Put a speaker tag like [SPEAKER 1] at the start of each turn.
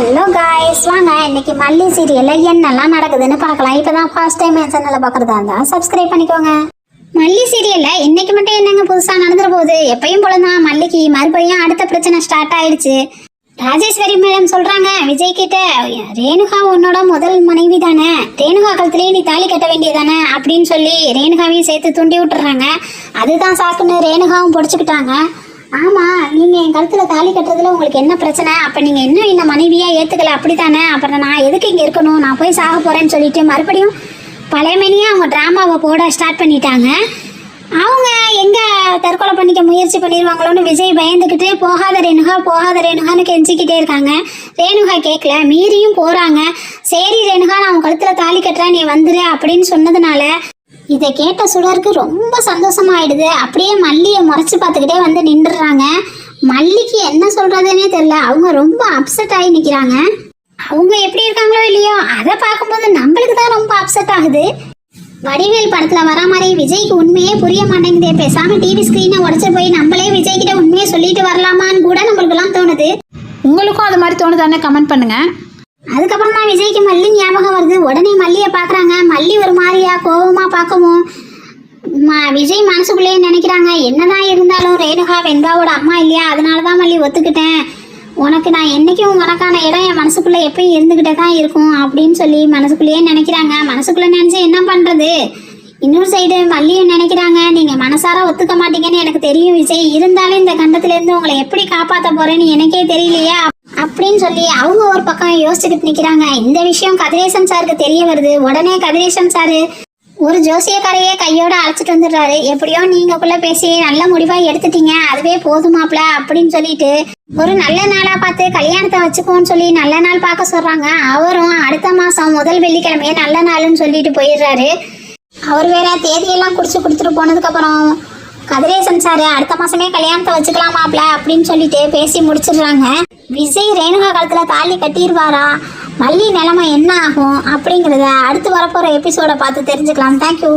[SPEAKER 1] Hello guys வாங்க இன்னைக்கு மல்லி சீரியல்ல என்னெல்லாம் நடக்குதுன்னு பார்க்கலாம். இப்பதான் ஃபர்ஸ்ட் டைம் என் சேனலை பார்க்கறதா இருந்தா சப்ஸ்கிரைப் பண்ணிக்கோங்க. மல்லி சீரியல்ல இன்னைக்கு மட்டும் என்னங்க புதுசா நடந்துற போகுது? எப்பயும் போலதான் மல்லிக்கு மறுபடியும் அடுத்த பிரச்சனை ஸ்டார்ட் ஆயிடுச்சு. ராஜேஸ்வரி மேடம் சொல்றாங்க விஜய் கிட்ட ரேணுகா உன்னோட முதல் மனைவி தானே? ரேணுகா கழுத்துலயே நீ தாலி கட்ட வேண்டியதானே அப்படின்னு சொல்லி ரேணுகாவையும் சேர்த்து தூண்டி விட்டுறாங்க. அதுதான் சாக்குன்னு ரேணுகாவும் பிடிச்சிக்கிட்டாங்க. ஆமா என் கழுத்தில் தாலி கட்டுறதுல உங்களுக்கு என்ன பிரச்சனை? அப்போ நீங்கள் இன்னும் என்ன ஏற்றுக்கல அப்படி தானே அப்புறம் நான் எதுக்கு இங்கே இருக்கணும்? நான் போய் சாக போகிறேன்னு சொல்லிட்டு மறுபடியும் பழையமேனியே அவங்க ட்ராமாவை போட ஸ்டார்ட் பண்ணிட்டாங்க. அவங்க எங்கே தற்கொலை பண்ணிக்க முயற்சி பண்ணிடுவாங்களோன்னு விஜய் பயந்துக்கிட்டு போகாத ரேணுகா போகாத ரேணுகான்னு கெஞ்சிக்கிட்டே இருக்காங்க. ரேணுகா கேட்கல மீறியும் போகிறாங்க சரி ரேணுகா நான் உன் கழுத்தில் தாலி கட்டுறேன். நீ வந்துரு அப்படின்னு சொன்னதுனால இதை கேட்ட சுடருக்கு ரொம்ப சந்தோஷமாயிடுது. அப்படியே மல்லியை முறைச்சி பார்த்துக்கிட்டே வந்து நின்றுறாங்க. மல்லிக்கு என்ன சொல்றதுன்னே தெரியல. அவங்க ரொம்ப அப்செட் ஆகி நிற்கிறாங்க அவங்க எப்படி இருக்காங்களோ இல்லையோ அதை பார்க்கும்போது நம்மளுக்கு தான் ரொம்ப அப்செட் ஆகுது. வடிவேல் படத்துல வர மாதிரி விஜய்க்கு உண்மையே புரிய மாட்டேங்குதே. பேசாம டிவி ஸ்கிரீனை உடச்சு போய் நம்மளே விஜய் கிட்ட உண்மையை சொல்லிட்டு வரலாமான்னு கூட நம்மளுக்கெல்லாம் தோணுது.
[SPEAKER 2] உங்களுக்கும் அது மாதிரி தோணுதானே? கமெண்ட் பண்ணுங்க.
[SPEAKER 1] அதுக்கப்புறம் தான் விஜய்க்கு மல்லி ஞாபகம் வருது. உடனே மல்லியை பார்க்குறாங்க. மல்லி ஒரு மாதிரியா கோவமா பார்க்கவும் ம- விஜய் மனசுக்குள்ளேயே நினைக்கிறாங்க. என்னதான் இருந்தாலும் ரேணுகா வெண்பாவோட அம்மா இல்லையா? அதனால தான் மல்லி ஒத்துக்கிட்டேன். உனக்கு நான் என்னைக்கும் உனக்கான இடம் என் மனசுக்குள்ள எப்பயும் இருந்துகிட்டே தான் இருக்கும் அப்படின்னு சொல்லி மனசுக்குள்ளேயே நினைக்கிறாங்க. மனசுக்குள்ள நினச்சி என்ன பண்றது? இன்னொரு சைடு மல்லியும் நினைக்கிறாங்க நீங்க மனசார ஒத்துக்க மாட்டீங்கன்னு எனக்கு தெரியும் விஜய். இருந்தாலும் இந்த கண்டத்துல இருந்து உங்களை எப்படி காப்பாத்த போறேன்னு எனக்கே தெரியலையா அப்படின்னு சொல்லி அவங்க ஒரு பக்கம் யோசிச்சுக்கிட்டு நிக்கிறாங்க. இந்த விஷயம் கதிரேசன் சாருக்கு தெரிய வருது. உடனே கதிரேசன் சாரு ஒரு ஜோசியக்காரையே கையோட அழைச்சிட்டு வந்துடுறாரு. எப்படியோ நீங்கக்குள்ள பேசி நல்ல முடிவா எடுத்துட்டீங்க. அதுவே போதுமாப்ல அப்படின்னு சொல்லிட்டு ஒரு நல்ல நாளா பார்த்து கல்யாணத்தை வச்சுக்கோன்னு சொல்லி நல்ல நாள் பார்க்க சொல்றாங்க. அவரும் அடுத்த மாசம் முதல் வெள்ளிக்கிழமையே நல்ல நாள்னு சொல்லிட்டு போயிடுறாரு. அவர் வேற தேதியெல்லாம் குடிச்சு கொடுத்துட்டு போனதுக்கு அப்புறம் கதிரேசன் சார் அடுத்த மாசமே கல்யாணத்தை வச்சுக்கலாமாப்ல அப்படின்னு சொல்லிட்டு பேசி முடிச்சிடுறாங்க. விஜய் ரேணுகா காலத்துல தாலி கட்டிடுவாரா? வள்ளி நிலைமை என்ன ஆகும் அப்படிங்கிறத அடுத்து வரப்போகிற எபிசோட பார்த்து தெரிஞ்சுக்கலாம். தேங்க்யூ